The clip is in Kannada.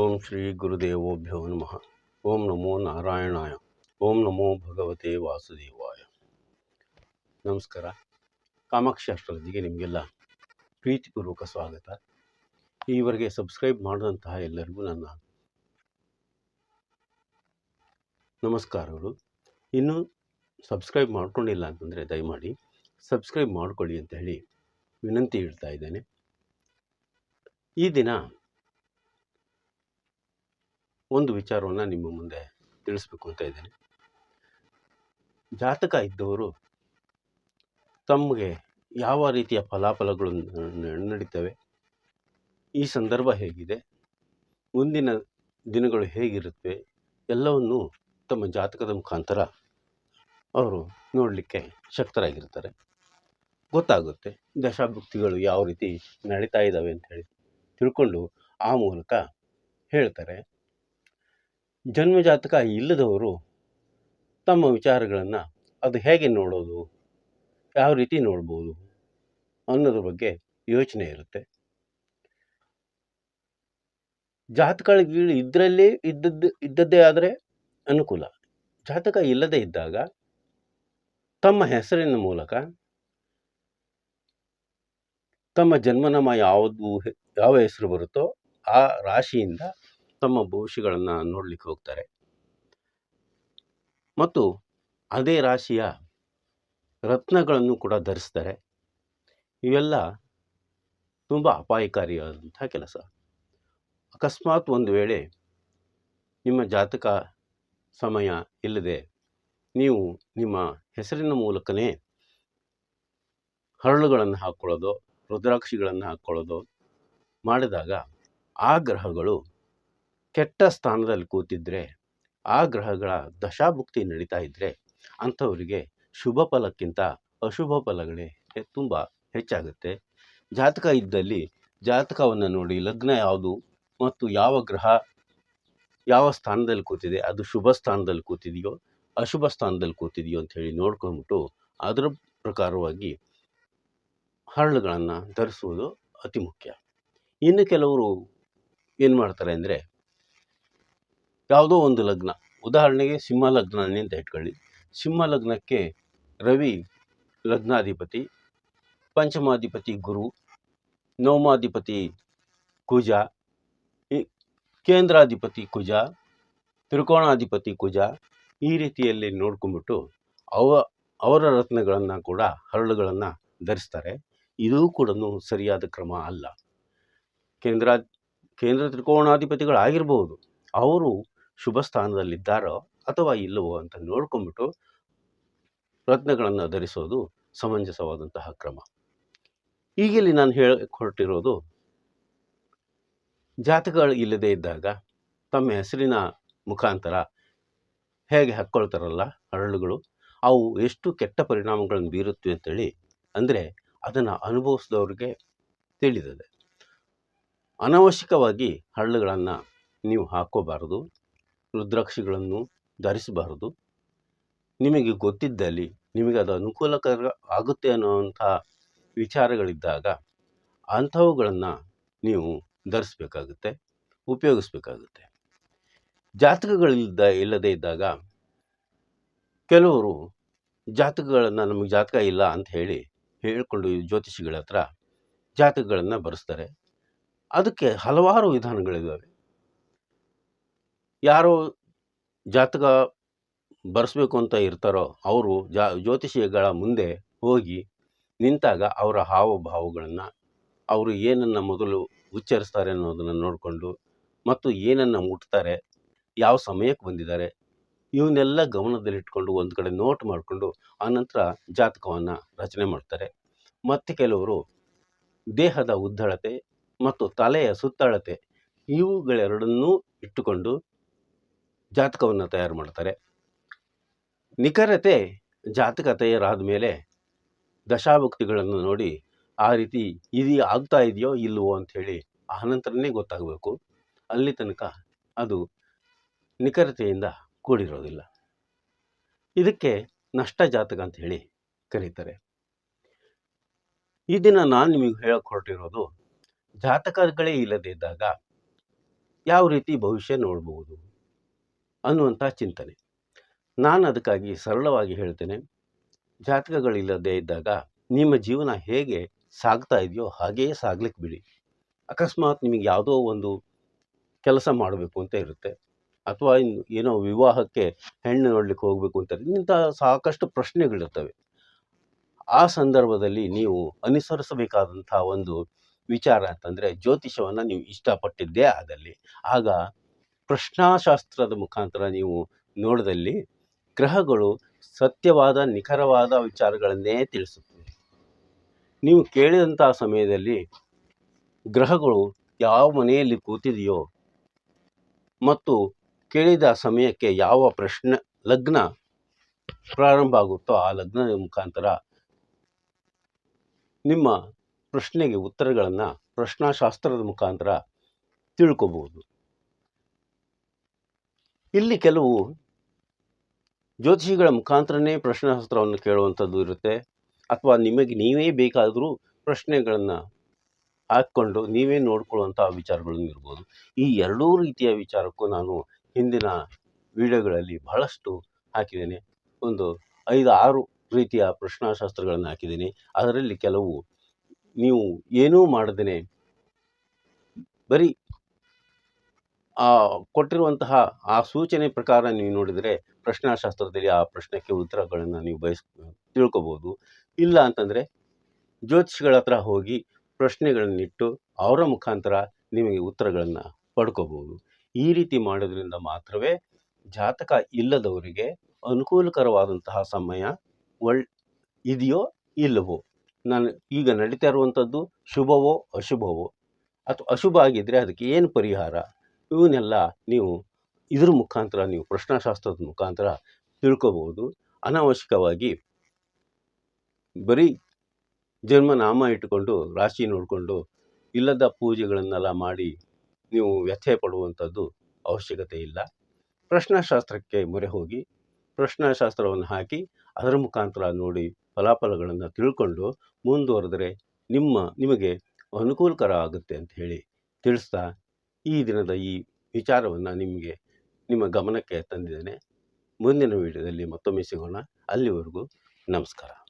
ಓಂ ಶ್ರೀ ಗುರುದೇವೋಭ್ಯೋ ನಮಃ. ಓಂ ನಮೋ ನಾರಾಯಣಾಯ. ಓಂ ನಮೋ ಭಗವತೆ ವಾಸುದೇವಾಯ. ನಮಸ್ಕಾರ. ಕಾಮಾಕ್ಷಿ ಅಷ್ಟರೊಂದಿಗೆ ನಿಮಗೆಲ್ಲ ಪ್ರೀತಿಪೂರ್ವಕ ಸ್ವಾಗತ. ಈವರೆಗೆ ಸಬ್ಸ್ಕ್ರೈಬ್ ಮಾಡಿದಂತಹ ಎಲ್ಲರಿಗೂ ನನ್ನ ನಮಸ್ಕಾರಗಳು. ಇನ್ನೂ ಸಬ್ಸ್ಕ್ರೈಬ್ ಮಾಡ್ಕೊಂಡಿಲ್ಲ ಅಂತಂದರೆ ದಯಮಾಡಿ ಸಬ್ಸ್ಕ್ರೈಬ್ ಮಾಡ್ಕೊಳ್ಳಿ ಅಂತ ಹೇಳಿ ವಿನಂತಿ ಇಡ್ತಾ ಇದ್ದೇನೆ. ಈ ದಿನ ಒಂದು ವಿಚಾರವನ್ನು ನಿಮ್ಮ ಮುಂದೆ ತಿಳಿಸ್ಬೇಕು ಅಂತ ಇದ್ದೀನಿ. ಜಾತಕ ಇದ್ದವರು ತಮಗೆ ಯಾವ ರೀತಿಯ ಫಲಾಫಲಗಳು ನಡೀತವೆ? ಈ ಸಂದರ್ಭ ಹೇಗಿದೆ? ಮುಂದಿನ ದಿನಗಳು ಹೇಗಿರುತ್ತವೆ? ಎಲ್ಲವನ್ನು ತಮ್ಮ ಜಾತಕದ ಮುಖಾಂತರ ಅವರು ನೋಡಲಿಕ್ಕೆ ಶಕ್ತರಾಗಿರ್ತಾರೆ. ಗೊತ್ತಾಗುತ್ತೆ ದಶಾಭುಕ್ತಿಗಳು ಯಾವ ರೀತಿ ನಡೀತಾ ಇದ್ದಾವೆ ಅಂತ ಹೇಳಿ ತಿಳ್ಕೊಂಡು ಆ ಮೂಲಕ ಹೇಳ್ತಾರೆ. ಜನ್ಮಜಾತಕ ಇಲ್ಲದವರು ತಮ್ಮ ವಿಚಾರಗಳನ್ನು ಅದು ಹೇಗೆ ನೋಡೋದು, ಯಾವ ರೀತಿ ನೋಡ್ಬೋದು ಅನ್ನೋದ್ರ ಬಗ್ಗೆ ಯೋಚನೆ ಇರುತ್ತೆ. ಜಾತಕಗಳು ಇದರಲ್ಲೇ ಇದ್ದದ್ದು, ಇದ್ದದ್ದೇ ಆದರೆ ಅನುಕೂಲ. ಜಾತಕ ಇಲ್ಲದೇ ಇದ್ದಾಗ ತಮ್ಮ ಹೆಸರಿನ ಮೂಲಕ ತಮ್ಮ ಜನ್ಮನಾಮ ಯಾವುದು, ಯಾವ ಹೆಸರು ಬರುತ್ತೋ ಆ ರಾಶಿಯಿಂದ ತಮ್ಮ ಭವಿಷ್ಯಗಳನ್ನು ನೋಡ್ಲಿಕ್ಕೆ ಹೋಗ್ತಾರೆ. ಮತ್ತು ಅದೇ ರಾಶಿಯ ರತ್ನಗಳನ್ನು ಕೂಡ ಧರಿಸ್ತಾರೆ. ಇವೆಲ್ಲ ತುಂಬ ಅಪಾಯಕಾರಿಯಾದಂಥ ಕೆಲಸ. ಅಕಸ್ಮಾತ್ ಒಂದು ವೇಳೆ ನಿಮ್ಮ ಜಾತಕ ಸಮಯ ಇಲ್ಲದೆ ನೀವು ನಿಮ್ಮ ಹೆಸರಿನ ಮೂಲಕನೇ ಹರಳುಗಳನ್ನು ಹಾಕ್ಕೊಳ್ಳೋದು ರುದ್ರಾಕ್ಷಿಗಳನ್ನು ಹಾಕ್ಕೊಳ್ಳೋದು ಮಾಡಿದಾಗ ಆ ಗ್ರಹಗಳು ಕೆಟ್ಟ ಸ್ಥಾನದಲ್ಲಿ ಕೂತಿದ್ರೆ, ಆ ಗ್ರಹಗಳ ದಶಾಭುಕ್ತಿ ನಡೀತಾ ಇದ್ದರೆ ಅಂಥವರಿಗೆ ಶುಭ ಫಲಕ್ಕಿಂತ ಅಶುಭ ಫಲಗಳೇ ತುಂಬ ಹೆಚ್ಚಾಗುತ್ತೆ. ಜಾತಕ ಇದ್ದಲ್ಲಿ ಜಾತಕವನ್ನು ನೋಡಿ ಲಗ್ನ ಯಾವುದು ಮತ್ತು ಯಾವ ಗ್ರಹ ಯಾವ ಸ್ಥಾನದಲ್ಲಿ ಕೂತಿದೆ, ಅದು ಶುಭ ಸ್ಥಾನದಲ್ಲಿ ಕೂತಿದೆಯೋ, ಅಶುಭ ಸ್ಥಾನದಲ್ಲಿ ಕೂತಿದೆಯೋ ಅಂತ ಹೇಳಿ ನೋಡ್ಕೊಂಡ್ಬಿಟ್ಟು ಅದರ ಪ್ರಕಾರವಾಗಿ ಹರಳುಗಳನ್ನು ಧರಿಸುವುದು ಅತಿ ಮುಖ್ಯ. ಇನ್ನು ಕೆಲವರು ಏನು ಮಾಡ್ತಾರೆ ಅಂದರೆ ಯಾವುದೋ ಒಂದು ಲಗ್ನ. ಉದಾಹರಣೆಗೆ ಸಿಂಹ ಲಗ್ನನೇ ಅಂತ ಇಟ್ಕೊಳ್ಳಿ. ಸಿಂಹ ಲಗ್ನಕ್ಕೆ ರವಿ ಲಗ್ನಾಧಿಪತಿ, ಪಂಚಮಾಧಿಪತಿ ಗುರು, ನವಮಾಧಿಪತಿ ಕುಜ ಕೇಂದ್ರಾಧಿಪತಿ ಕುಜ, ತ್ರಿಕೋಣಾಧಿಪತಿ ಕುಜ ಈ ರೀತಿಯಲ್ಲಿ ನೋಡ್ಕೊಂಡ್ಬಿಟ್ಟು ಅವ, ಅವರ ರತ್ನಗಳನ್ನು ಕೂಡ, ಹರಳುಗಳನ್ನು ಧರಿಸ್ತಾರೆ. ಇದೂ ಕೂಡ ಸರಿಯಾದ ಕ್ರಮ ಅಲ್ಲ. ಕೇಂದ್ರ ಕೇಂದ್ರ ತ್ರಿಕೋಣಾಧಿಪತಿಗಳಾಗಿರ್ಬೋದು. ಅವರು ಶುಭ ಸ್ಥಾನದಲ್ಲಿದ್ದಾರೋ ಅಥವಾ ಇಲ್ಲವೋ ಅಂತ ನೋಡ್ಕೊಂಡ್ಬಿಟ್ಟು ರತ್ನಗಳನ್ನು ಧರಿಸೋದು ಸಮಂಜಸವಾದಂತಹ ಕ್ರಮ. ಈಗಿಲ್ಲಿ ನಾನು ಹೇಳ ಹೊರಟಿರೋದು, ಜಾತಕಗಳು ಇಲ್ಲದೇ ಇದ್ದಾಗ ತಮ್ಮ ಹೆಸರಿನ ಮುಖಾಂತರ ಹೇಗೆ ಹಾಕ್ಕೊಳ್ತಾರಲ್ಲ ಹರಳುಗಳು, ಅವು ಎಷ್ಟು ಕೆಟ್ಟ ಪರಿಣಾಮಗಳನ್ನು ಬೀರುತ್ತವೆ ಅಂತೇಳಿ ಅಂದರೆ ಅದನ್ನು ಅನುಭವಿಸಿದವ್ರಿಗೆ ತಿಳಿದಿದೆ. ಅನವಶ್ಯಕವಾಗಿ ಹರಳುಗಳನ್ನು ನೀವು ಹಾಕ್ಕೋಬಾರದು. ರುದ್ರಾಕ್ಷಿಗಳನ್ನು ಧರಿಸಬಾರದು. ನಿಮಗೆ ಗೊತ್ತಿದ್ದಲ್ಲಿ ನಿಮಗೆ ಅದು ಅನುಕೂಲಕರ ಆಗುತ್ತೆ ಅನ್ನುವಂಥ ವಿಚಾರಗಳಿದ್ದಾಗ ಅಂಥವುಗಳನ್ನು ನೀವು ಧರಿಸ್ಬೇಕಾಗುತ್ತೆ, ಉಪಯೋಗಿಸ್ಬೇಕಾಗುತ್ತೆ. ಜಾತಕಗಳಿಲ್ಲದ ಇಲ್ಲದೇ ಇದ್ದಾಗ ಕೆಲವರು ಜಾತಕಗಳನ್ನು ನಮಗೆ ಜಾತಕ ಇಲ್ಲ ಅಂತ ಹೇಳಿ ಹೇಳಿಕೊಂಡು ಜ್ಯೋತಿಷಿಗಳ ಹತ್ರ ಜಾತಕಗಳನ್ನು ಬರೆಸ್ತಾರೆ. ಅದಕ್ಕೆ ಹಲವಾರು ವಿಧಾನಗಳಿದ್ದಾವೆ. ಯಾರೋ ಜಾತಕ ಬರೆಸ್ಬೇಕು ಅಂತ ಇರ್ತಾರೋ ಅವರು ಜಾ ಜ್ಯೋತಿಷಿಗಳ ಮುಂದೆ ಹೋಗಿ ನಿಂತಾಗ ಅವರ ಹಾವಭಾವಗಳನ್ನು ಅವರು ಏನನ್ನು ಮೊದಲು ಉಚ್ಚರಿಸ್ತಾರೆ ಅನ್ನೋದನ್ನು ನೋಡಿಕೊಂಡು ಮತ್ತು ಏನನ್ನು ಮುಟ್ತಾರೆ, ಯಾವ ಸಮಯಕ್ಕೆ ಬಂದಿದ್ದಾರೆ ಇವನ್ನೆಲ್ಲ ಗಮನದಲ್ಲಿಟ್ಕೊಂಡು ಒಂದು ಕಡೆ ನೋಟ್ ಮಾಡಿಕೊಂಡು ಆನಂತರ ಜಾತಕವನ್ನು ರಚನೆ ಮಾಡ್ತಾರೆ. ಮತ್ತು ಕೆಲವರು ದೇಹದ ಉದ್ದಳತೆ ಮತ್ತು ತಲೆಯ ಸುತ್ತಳತೆ ಇವುಗಳೆರಡನ್ನೂ ಇಟ್ಟುಕೊಂಡು ಜಾತಕವನ್ನು ತಯಾರು ಮಾಡ್ತಾರೆ. ನಿಖರತೆ ಜಾತಕ ತಯಾರಾದ ಮೇಲೆ ದಶಾಭಕ್ತಿಗಳನ್ನು ನೋಡಿ, ಆ ರೀತಿ ಇದು ಆಗ್ತಾ ಇದೆಯೋ ಇಲ್ಲವೋ ಅಂಥೇಳಿ ಆನಂತರನೇ ಗೊತ್ತಾಗಬೇಕು. ಅಲ್ಲಿ ತನಕ ಅದು ನಿಖರತೆಯಿಂದ ಕೂಡಿರೋದಿಲ್ಲ. ಇದಕ್ಕೆ ನಷ್ಟ ಜಾತಕ ಅಂತ ಹೇಳಿ ಕರೀತಾರೆ. ಈ ದಿನ ನಾನು ನಿಮಗೆ ಹೇಳಕ್ಕೆ ಹೊರಟಿರೋದು, ಜಾತಕಗಳೇ ಇಲ್ಲದೇ ಇದ್ದಾಗ ಯಾವ ರೀತಿ ಭವಿಷ್ಯ ನೋಡ್ಬೋದು? ಅನ್ನುವಂಥ ಚಿಂತನೆ. ನಾನು ಅದಕ್ಕಾಗಿ ಸರಳವಾಗಿ ಹೇಳ್ತೇನೆ, ಜಾತಕಗಳಿಲ್ಲದೇ ಇದ್ದಾಗ ನಿಮ್ಮ ಜೀವನ ಹೇಗೆ ಸಾಗ್ತಾ ಇದೆಯೋ ಹಾಗೆಯೇ ಸಾಗ್ಲಿಕ್ಕೆ ಬಿಡಿ. ಅಕಸ್ಮಾತ್ ನಿಮಗೆ ಯಾವುದೋ ಒಂದು ಕೆಲಸ ಮಾಡಬೇಕು ಅಂತ ಇರುತ್ತೆ. ಅಥವಾ ಏನೋ ವಿವಾಹಕ್ಕೆ ಹೆಣ್ಣು ನೋಡ್ಲಿಕ್ಕೆ ಹೋಗಬೇಕು ಅಂತ. ಇಂಥ ಸಾಕಷ್ಟು ಪ್ರಶ್ನೆಗಳಿರ್ತವೆ. ಆ ಸಂದರ್ಭದಲ್ಲಿ ನೀವು ಅನುಸರಿಸಬೇಕಾದಂಥ ಒಂದು ವಿಚಾರ ಅಂತಂದರೆ ಜ್ಯೋತಿಷವನ್ನು ನೀವು ಇಷ್ಟಪಟ್ಟಿದ್ದೇ ಆದಲ್ಲಿ. ಆಗ ಪ್ರಶ್ನಾಶಾಸ್ತ್ರದ ಮುಖಾಂತರ ನೀವು ನೋಡಿದಲ್ಲಿ ಗ್ರಹಗಳು ಸತ್ಯವಾದ, ನಿಖರವಾದ ವಿಚಾರಗಳನ್ನೇ ತಿಳಿಸುತ್ತವೆ. ನೀವು ಕೇಳಿದಂಥ ಸಮಯದಲ್ಲಿ ಗ್ರಹಗಳು ಯಾವ ಮನೆಯಲ್ಲಿ ಕೂತಿದೆಯೋ ಮತ್ತು ಕೇಳಿದ ಸಮಯಕ್ಕೆ ಯಾವ ಪ್ರಶ್ನೆ, ಲಗ್ನ ಪ್ರಾರಂಭ ಆಗುತ್ತೋ ಆ ಲಗ್ನದ ಮುಖಾಂತರ ನಿಮ್ಮ ಪ್ರಶ್ನೆಗೆ ಉತ್ತರಗಳನ್ನು ಪ್ರಶ್ನಾಶಾಸ್ತ್ರದ ಮುಖಾಂತರ ತಿಳ್ಕೊಬೋದು ಇಲ್ಲಿ ಕೆಲವು ಜ್ಯೋತಿಷಿಗಳ ಮುಖಾಂತರನೇ ಪ್ರಶ್ನಾಶಾಸ್ತ್ರವನ್ನು ಕೇಳುವಂಥದ್ದು ಇರುತ್ತೆ. ಅಥವಾ ನಿಮಗೆ ನೀವೇ ಬೇಕಾದರೂ ಪ್ರಶ್ನೆಗಳನ್ನು ಹಾಕ್ಕೊಂಡು ನೀವೇ ನೋಡ್ಕೊಳ್ಳುವಂಥ ವಿಚಾರಗಳನ್ನು ಇರ್ಬೋದು. ಈ ಎರಡೂ ರೀತಿಯ ವಿಚಾರಕ್ಕೂ ನಾನು ಹಿಂದಿನ ವಿಡಿಯೋಗಳಲ್ಲಿ ಬಹಳಷ್ಟು ಹಾಕಿದ್ದೇನೆ. ಒಂದು ಐದು ಆರು ರೀತಿಯ ಪ್ರಶ್ನಾಶಾಸ್ತ್ರಗಳನ್ನು ಹಾಕಿದ್ದೀನಿ. ಅದರಲ್ಲಿ ಕೆಲವು ನೀವು ಏನೂ ಮಾಡದೇ ಬರೀ ಕೊಟ್ಟಿರುವಂತಹ ಆ ಸೂಚನೆ ಪ್ರಕಾರ ನೀವು ನೋಡಿದರೆ ಪ್ರಶ್ನಾಶಾಸ್ತ್ರದಲ್ಲಿ ಆ ಪ್ರಶ್ನೆಗೆ ಉತ್ತರಗಳನ್ನು ನೀವು ಬಯಸ್, ತಿಳ್ಕೊಬೋದು. ಇಲ್ಲ ಅಂತಂದರೆ ಜ್ಯೋತಿಷಿಗಳ ಹತ್ರ ಹೋಗಿ ಪ್ರಶ್ನೆಗಳನ್ನಿಟ್ಟು ಅವರ ಮುಖಾಂತರ ನಿಮಗೆ ಉತ್ತರಗಳನ್ನು ಪಡ್ಕೋಬೋದು. ಈ ರೀತಿ ಮಾಡೋದ್ರಿಂದ ಮಾತ್ರವೇ ಜಾತಕ ಇಲ್ಲದವರಿಗೆ ಅನುಕೂಲಕರವಾದಂತಹ ಸಮಯ ಒಳ್, ಇದೆಯೋ ಇಲ್ಲವೋ, ನಾನು ಈಗ ನಡೀತಾ ಇರುವಂಥದ್ದು ಶುಭವೋ ಅಶುಭವೋ ಅಥವಾ ಅಶುಭ ಆಗಿದ್ದರೆ ಅದಕ್ಕೆ ಏನು ಪರಿಹಾರ? ಇವನ್ನೆಲ್ಲ ನೀವು ಇದ್ರ ಮುಖಾಂತರ, ನೀವು ಪ್ರಶ್ನಾಶಾಸ್ತ್ರದ ಮುಖಾಂತರ ತಿಳ್ಕೋಬಹುದು. ಅನಾವಶ್ಯಕವಾಗಿ ಬರೀ ಜನ್ಮನಾಮ ಇಟ್ಟುಕೊಂಡು, ರಾಶಿ ನೋಡಿಕೊಂಡು, ಇಲ್ಲದ ಪೂಜೆಗಳನ್ನೆಲ್ಲ ಮಾಡಿ ನೀವು ವ್ಯಥೆ ಪಡುವಂಥದ್ದು ಅವಶ್ಯಕತೆ ಇಲ್ಲ. ಪ್ರಶ್ನಾಶಾಸ್ತ್ರಕ್ಕೆ ಮೊರೆ ಹೋಗಿ, ಪ್ರಶ್ನಾಶಾಸ್ತ್ರವನ್ನು ಹಾಕಿ, ಅದರ ಮುಖಾಂತರ ನೋಡಿ ಫಲಾಫಲಗಳನ್ನು ತಿಳ್ಕೊಂಡು ಮುಂದುವರೆದರೆ ನಿಮ್ಮ, ನಿಮಗೆ ಅನುಕೂಲಕರ ಆಗುತ್ತೆ ಅಂತ ಹೇಳಿ ತಿಳಿಸ್ತಾ ಈ ದಿನದ ಈ ವಿಚಾರವನ್ನು ನಿಮಗೆ ನಿಮ್ಮ ಗಮನಕ್ಕೆ ತಂದಿದ್ದೇನೆ. ಮುಂದಿನ ವಿಡಿಯೋದಲ್ಲಿ ಮತ್ತೊಮ್ಮೆ ಸಿಗೋಣ. ಅಲ್ಲಿವರೆಗೂ ನಮಸ್ಕಾರ.